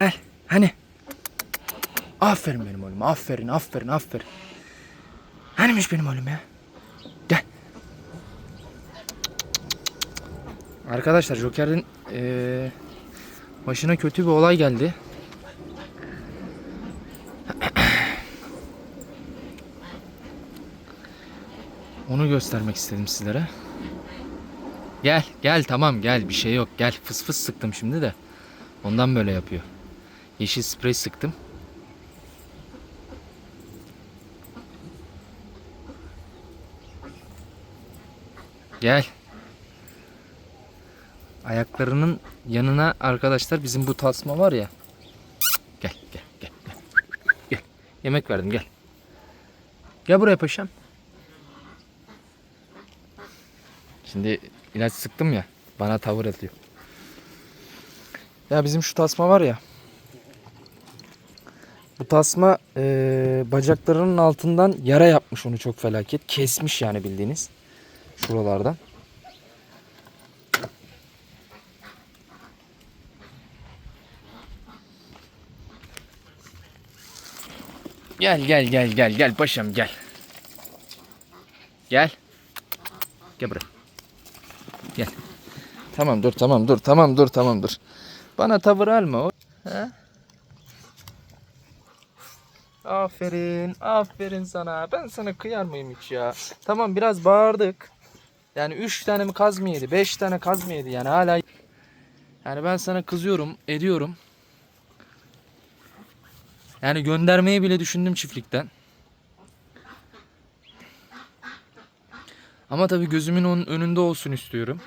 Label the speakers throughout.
Speaker 1: Gel. Hani? Aferin benim oğlum. Aferin, aferin, aferin. Hanimiş benim oğlum ya? Gel. Arkadaşlar Joker'in eee, başına kötü bir olay geldi. Onu göstermek istedim sizlere. Gel, gel tamam gel bir şey yok. Gel fıs fıs sıktım şimdi de. Ondan böyle yapıyor. Yeşil sprey sıktım. Gel. Ayaklarının yanına arkadaşlar bizim bu tasma var ya. Gel gel gel. Gel. gel. Yemek verdim gel. Gel buraya paşam. Şimdi ilaç sıktım ya. Bana tavır atıyor. Ya bizim şu tasma var ya. Tasma eee, bacaklarının altından yara yapmış onu çok felaket. Kesmiş yani bildiğiniz. Şuralardan. Gel gel gel gel gel paşam gel. Gel. Gel buraya. Gel. Tamam dur tamam dur tamam dur tamam dur. Bana tavır alma o. Ha? Aferin, aferin sana. Ben sana kıyar mıyım hiç ya? Tamam biraz bağırdık. Yani üç tane mi kaz mı yedi? Beş tane kaz mı yedi? Yani hala... Yani ben sana kızıyorum, ediyorum. Yani göndermeyi bile düşündüm çiftlikten. Ama tabii gözümün onun önünde olsun istiyorum.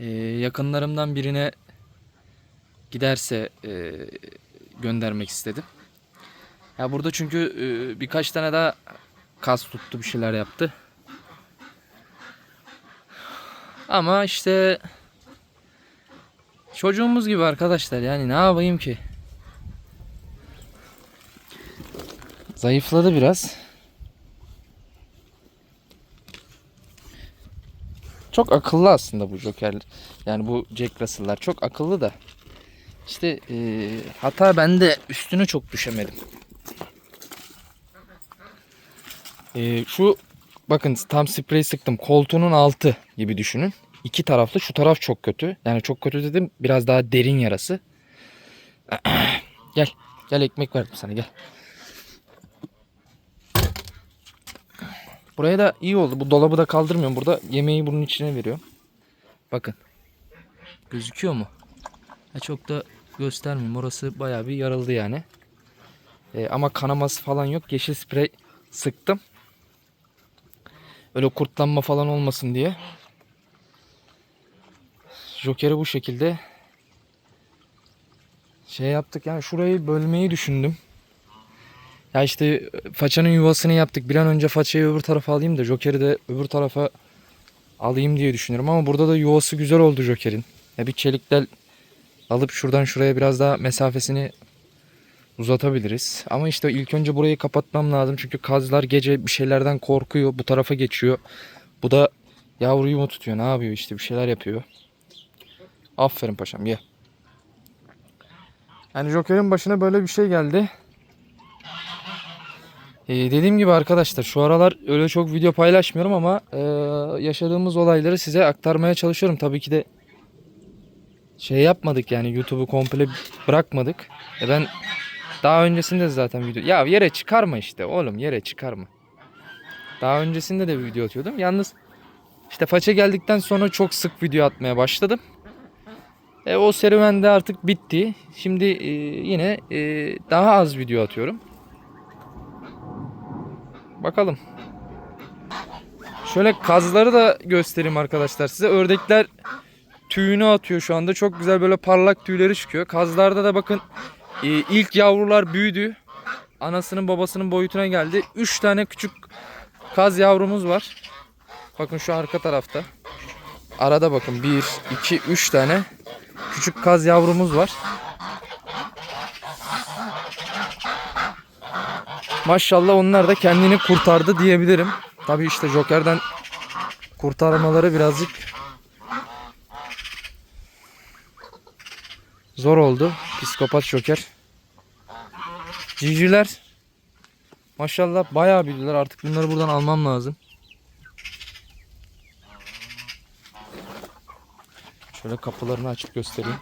Speaker 1: Ee, yakınlarımdan birine giderse e, göndermek istedim. Ya burada çünkü e, birkaç tane daha kas tuttu bir şeyler yaptı. Ama işte çocuğumuz gibi arkadaşlar yani ne yapayım ki? Zayıfladı biraz. Çok akıllı aslında bu Joker. Yani bu Jack Russell'lar çok akıllı da. İşte e, hata bende üstüne çok düşemedim. E, şu bakın tam sprey sıktım. Koltuğunun altı gibi düşünün. İki taraflı. Şu taraf çok kötü. Yani çok kötü dedim. Biraz daha derin yarası. gel. Gel ekmek verdim sana gel. Buraya da iyi oldu. Bu dolabı da kaldırmıyorum. Burada yemeği bunun içine veriyorum. Bakın. Gözüküyor mu? Ha, çok da göstermeyeyim. Orası bayağı bir yarıldı yani. Ee, ama kanaması falan yok. Yeşil sprey sıktım. Öyle kurtlanma falan olmasın diye. Joker'i bu şekilde şey yaptık. Yani şurayı bölmeyi düşündüm. Ya işte façanın yuvasını yaptık. Bir an önce façayı öbür tarafa alayım da Joker'i de öbür tarafa alayım diye düşünüyorum. Ama burada da yuvası güzel oldu Joker'in. Ya bir çeliktel alıp şuradan şuraya biraz daha mesafesini uzatabiliriz. Ama işte ilk önce burayı kapatmam lazım. Çünkü kazlar gece bir şeylerden korkuyor. Bu tarafa geçiyor. Bu da yavruyu mu tutuyor? Ne yapıyor işte bir şeyler yapıyor. Aferin paşam ye. Yani Joker'in başına böyle bir şey geldi. Ee, dediğim gibi arkadaşlar şu aralar öyle çok video paylaşmıyorum ama e, yaşadığımız olayları size aktarmaya çalışıyorum. Tabii ki de şey yapmadık yani YouTube'u komple bırakmadık. E ben daha öncesinde de zaten video... Ya yere çıkarma işte oğlum yere çıkarma. Daha öncesinde de video atıyordum. Yalnız işte faça geldikten sonra çok sık video atmaya başladım. E, o serüven de artık bitti. Şimdi e, yine e, daha az video atıyorum. Bakalım. Şöyle kazları da göstereyim arkadaşlar size. Ördekler tüyünü atıyor şu anda. Çok güzel böyle parlak tüyleri çıkıyor. Kazlarda da bakın e, ilk yavrular büyüdü. Anasının babasının boyutuna geldi. 3 tane küçük kaz yavrumuz var. Bakın şu arka tarafta. Arada bakın 1, 2, 3 tane küçük kaz yavrumuz var. Maşallah onlar da kendini kurtardı diyebilirim. Tabii işte Joker'den kurtarmaları birazcık Zor oldu. Psikopat Joker. Civcivler. Maşallah bayağı büyüdüler. Artık bunları buradan almam lazım. Şöyle kapılarını açıp göstereyim.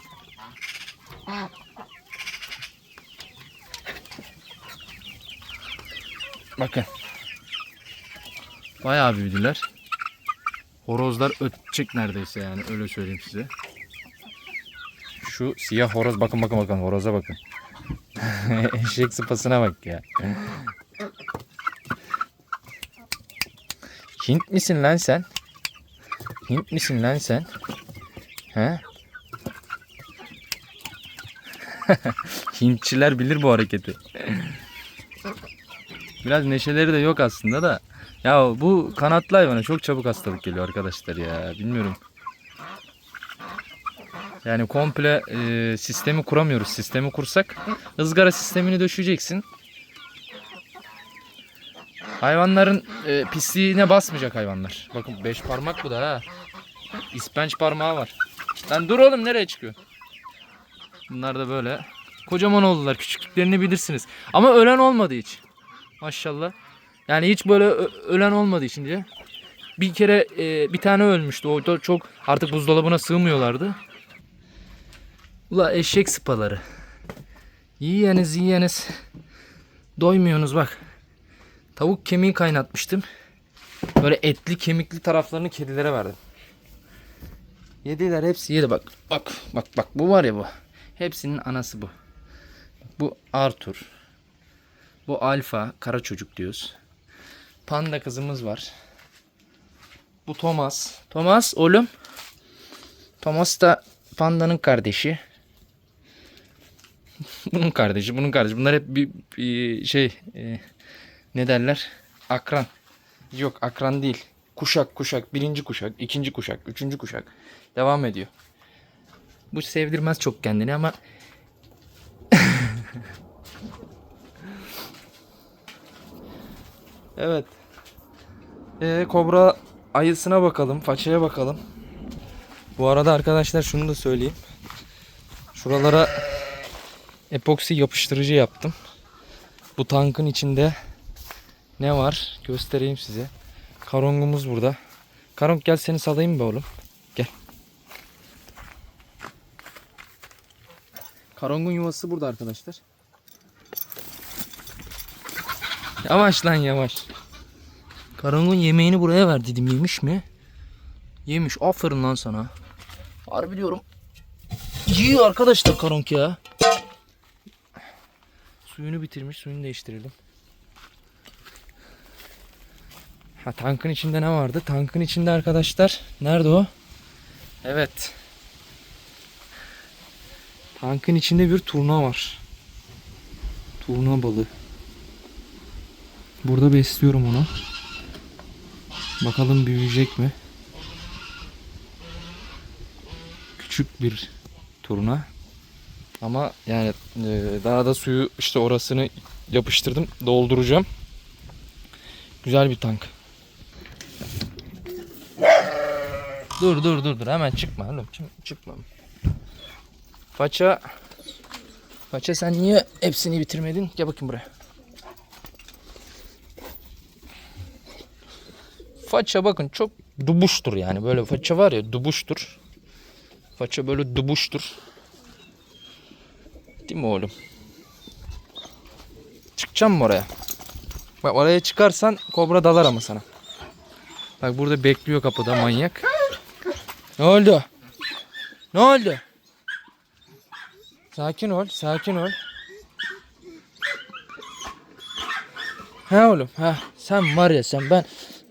Speaker 1: Bakın. Bayağı büyüdüler. Horozlar ötecek neredeyse yani öyle söyleyeyim size. Şu siyah horoz bakın bakın bakın horoza bakın. Eşek sıpasına bak ya. Hint misin lan sen? Hint misin lan sen? He? Hintçiler bilir bu hareketi. Biraz neşeleri de yok aslında da. Ya bu kanatlı hayvana çok çabuk hastalık geliyor arkadaşlar ya. Bilmiyorum. Yani komple e, sistemi kuramıyoruz. Sistemi kursak ızgara sistemini döşeyeceksin. Hayvanların e, pisliğine basmayacak hayvanlar. Bakın beş parmak bu da ha. İspenç parmağı var. Lan dur oğlum nereye çıkıyor? Bunlar da böyle kocaman oldular. Küçüklüklerini bilirsiniz. Ama ölen olmadı hiç. Maşallah. Yani hiç böyle ölen olmadı içince. Bir kere e, bir tane ölmüştü. O da çok artık buzdolabına sığmıyorlardı. Ula eşek sıpaları. Yiyeniz yiyeniz. Doymuyorsunuz bak. Tavuk kemiği kaynatmıştım. Böyle etli kemikli taraflarını kedilere verdim. Yediler hepsi yedi bak. Bak bak bak bu var ya bu. Hepsinin anası bu. Bu Arthur. Bu Alfa kara çocuk diyoruz. Panda kızımız var. Bu Thomas. Thomas oğlum. Thomas da pandanın kardeşi. bunun kardeşi, bunun kardeşi. Bunlar hep bir, bir şey e, ne derler? Akran. Yok akran değil. Kuşak kuşak. Birinci kuşak, ikinci kuşak, üçüncü kuşak. Devam ediyor. Bu sevdirmez çok kendini ama Evet. Ee, kobra ayısına bakalım, façaya bakalım. Bu arada arkadaşlar şunu da söyleyeyim. Şuralara epoksi yapıştırıcı yaptım. Bu tankın içinde ne var göstereyim size. Karongumuz burada. Karong gel seni salayım be oğlum. Gel. Karongun yuvası burada arkadaşlar. Yavaş lan yavaş. Karangun yemeğini buraya ver dedim. Yemiş mi? Yemiş. Aferin lan sana. Harbi diyorum. Yiyor arkadaşlar karonk ya. Suyunu bitirmiş. Suyunu değiştirelim. Ha tankın içinde ne vardı? Tankın içinde arkadaşlar. Nerede o? Evet. Tankın içinde bir turna var. Turna balığı. Burada besliyorum onu. Bakalım büyüyecek mi? Küçük bir turna. Ama yani e, daha da suyu işte orasını yapıştırdım. Dolduracağım. Güzel bir tank. Dur dur dur dur hemen çıkma oğlum çık- çıkma. Faça Faça sen niye hepsini bitirmedin? Gel bakayım buraya. Faça bakın çok dubuştur yani. Böyle faça var ya dubuştur. Faça böyle dubuştur. Değil mi oğlum? Çıkacağım mı oraya? Bak oraya çıkarsan kobra dalar ama sana. Bak burada bekliyor kapıda manyak. Ne oldu? Ne oldu? Sakin ol, sakin ol. He oğlum, ha sen var ya sen ben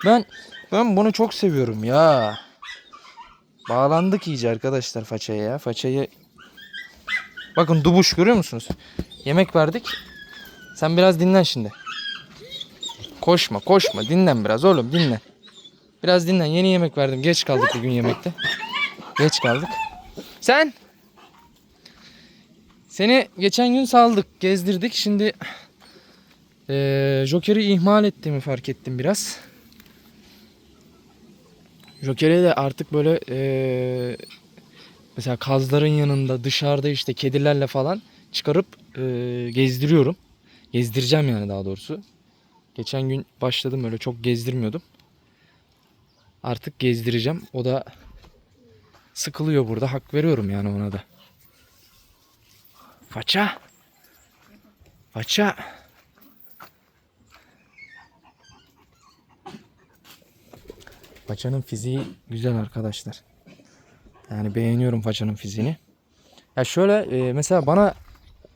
Speaker 1: ben ben bunu çok seviyorum ya. Bağlandık iyice arkadaşlar façaya ya. Façayı Bakın dubuş görüyor musunuz? Yemek verdik. Sen biraz dinlen şimdi. Koşma, koşma. Dinlen biraz oğlum, dinlen. Biraz dinlen. Yeni yemek verdim. Geç kaldık bugün yemekte. Geç kaldık. Sen seni geçen gün saldık, gezdirdik. Şimdi eee Joker'i ihmal ettiğimi fark ettim biraz. Joker'e de artık böyle eee, mesela kazların yanında dışarıda işte kedilerle falan çıkarıp e, gezdiriyorum. Gezdireceğim yani daha doğrusu. Geçen gün başladım öyle çok gezdirmiyordum. Artık gezdireceğim. O da sıkılıyor burada. Hak veriyorum yani ona da. Faça. Faça. Façanın fiziği güzel arkadaşlar. Yani beğeniyorum façanın fiziğini. Ya şöyle e, mesela bana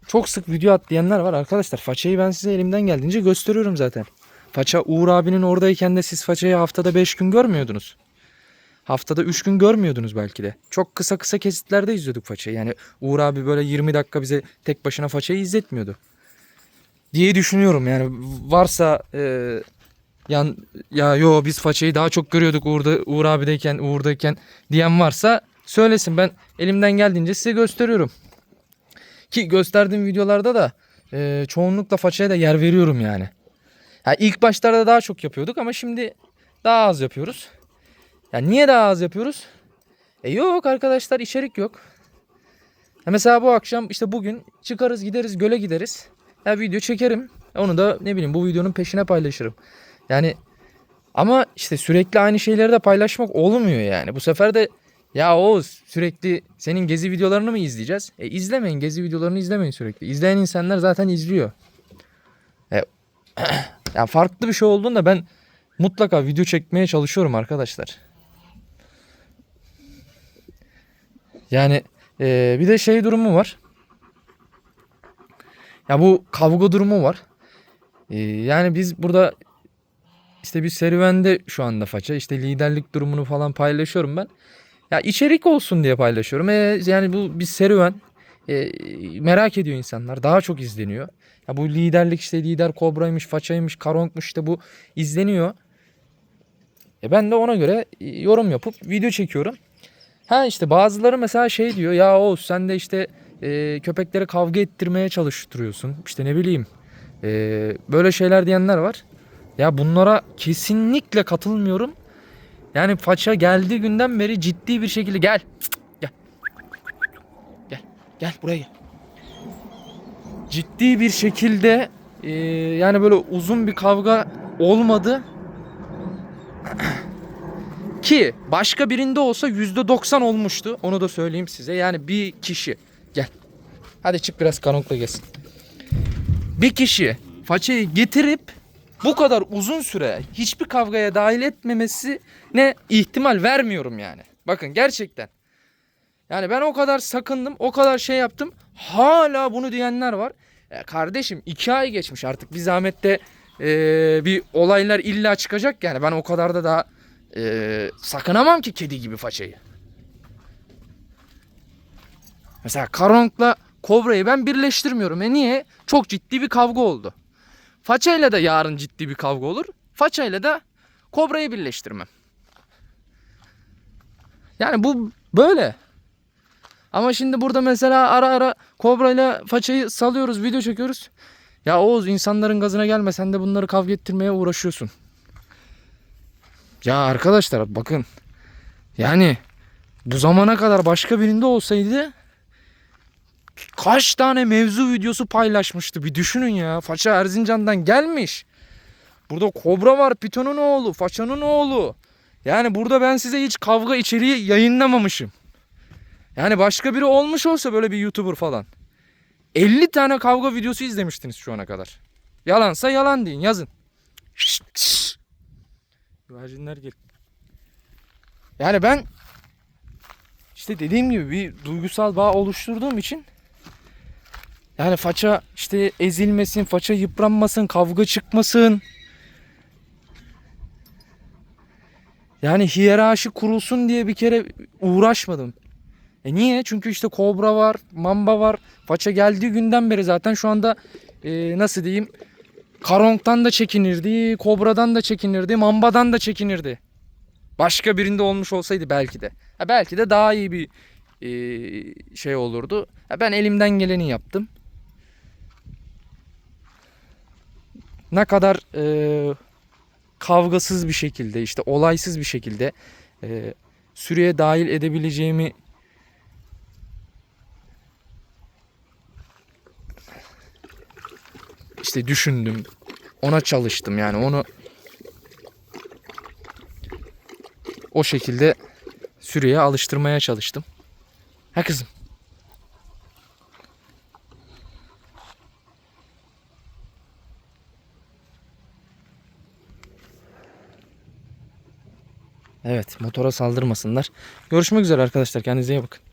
Speaker 1: çok sık video at diyenler var arkadaşlar. Façayı ben size elimden geldiğince gösteriyorum zaten. Faça Uğur abinin oradayken de siz façayı haftada 5 gün görmüyordunuz. Haftada 3 gün görmüyordunuz belki de. Çok kısa kısa kesitlerde izliyorduk façayı. Yani Uğur abi böyle 20 dakika bize tek başına façayı izletmiyordu. Diye düşünüyorum yani varsa e, yan ya yo biz façayı daha çok görüyorduk Uğur'da, Uğur abideyken Uğur'dayken diyen varsa söylesin ben elimden geldiğince size gösteriyorum. Ki gösterdiğim videolarda da e, çoğunlukla façaya da yer veriyorum yani. Ha, ilk başlarda daha çok yapıyorduk ama şimdi daha az yapıyoruz. Ya niye daha az yapıyoruz? E yok arkadaşlar içerik yok. Ya mesela bu akşam işte bugün çıkarız gideriz göle gideriz. Ya video çekerim. Onu da ne bileyim bu videonun peşine paylaşırım. Yani ama işte sürekli aynı şeyleri de paylaşmak olmuyor yani. Bu sefer de ya Oğuz sürekli senin gezi videolarını mı izleyeceğiz? E izlemeyin gezi videolarını izlemeyin sürekli. İzleyen insanlar zaten izliyor. E, ya farklı bir şey olduğunda ben mutlaka video çekmeye çalışıyorum arkadaşlar. Yani e, bir de şey durumu var. Ya bu kavga durumu var. E, yani biz burada işte bir serüvende şu anda faça. İşte liderlik durumunu falan paylaşıyorum ben. Ya içerik olsun diye paylaşıyorum. E, yani bu bir serüven. E, merak ediyor insanlar. Daha çok izleniyor. Ya bu liderlik işte lider kobraymış, façaymış, karonkmuş işte bu izleniyor. E ben de ona göre e, yorum yapıp video çekiyorum. Ha işte bazıları mesela şey diyor ya o sen de işte e, köpekleri kavga ettirmeye çalıştırıyorsun. İşte ne bileyim e, böyle şeyler diyenler var. Ya bunlara kesinlikle katılmıyorum. Yani faça geldiği günden beri ciddi bir şekilde gel. Gel. Gel. Gel buraya gel. Ciddi bir şekilde e, yani böyle uzun bir kavga olmadı. Ki başka birinde olsa %90 olmuştu. Onu da söyleyeyim size. Yani bir kişi. Gel. Hadi çık biraz karanlıkla gelsin. Bir kişi façayı getirip bu kadar uzun süre hiçbir kavgaya dahil etmemesi ne ihtimal vermiyorum yani. Bakın gerçekten. Yani ben o kadar sakındım, o kadar şey yaptım. Hala bunu diyenler var. E kardeşim iki ay geçmiş artık bir zahmette e, bir olaylar illa çıkacak yani. Ben o kadar da daha e, sakınamam ki kedi gibi façayı. Mesela Karonk'la Kobra'yı ben birleştirmiyorum. E niye? Çok ciddi bir kavga oldu. Façayla da yarın ciddi bir kavga olur. Façayla da Kobra'yı birleştirmem. Yani bu böyle. Ama şimdi burada mesela ara ara Kobra ile Façayı salıyoruz, video çekiyoruz. Ya Oğuz insanların gazına gelme sen de bunları kavga ettirmeye uğraşıyorsun. Ya arkadaşlar bakın. Yani bu zamana kadar başka birinde olsaydı kaç tane mevzu videosu paylaşmıştı bir düşünün ya. Faça Erzincan'dan gelmiş. Burada kobra var Piton'un oğlu, Faça'nın oğlu. Yani burada ben size hiç kavga içeriği yayınlamamışım. Yani başka biri olmuş olsa böyle bir YouTuber falan. 50 tane kavga videosu izlemiştiniz şu ana kadar. Yalansa yalan deyin yazın. Şşt. Güvercinler gel. Yani ben işte dediğim gibi bir duygusal bağ oluşturduğum için yani faça işte ezilmesin, faça yıpranmasın, kavga çıkmasın. Yani hiyerarşi kurulsun diye bir kere uğraşmadım. E niye? Çünkü işte kobra var, mamba var. Faça geldiği günden beri zaten şu anda e, nasıl diyeyim? Karonk'tan da çekinirdi, kobradan da çekinirdi, mambadan da çekinirdi. Başka birinde olmuş olsaydı belki de. Ha, belki de daha iyi bir e, şey olurdu. Ha, ben elimden geleni yaptım. ne kadar e, kavgasız bir şekilde işte olaysız bir şekilde e, sürüye dahil edebileceğimi işte düşündüm. Ona çalıştım yani onu o şekilde sürüye alıştırmaya çalıştım. Ha kızım. Motora saldırmasınlar. Görüşmek üzere arkadaşlar. Kendinize iyi bakın.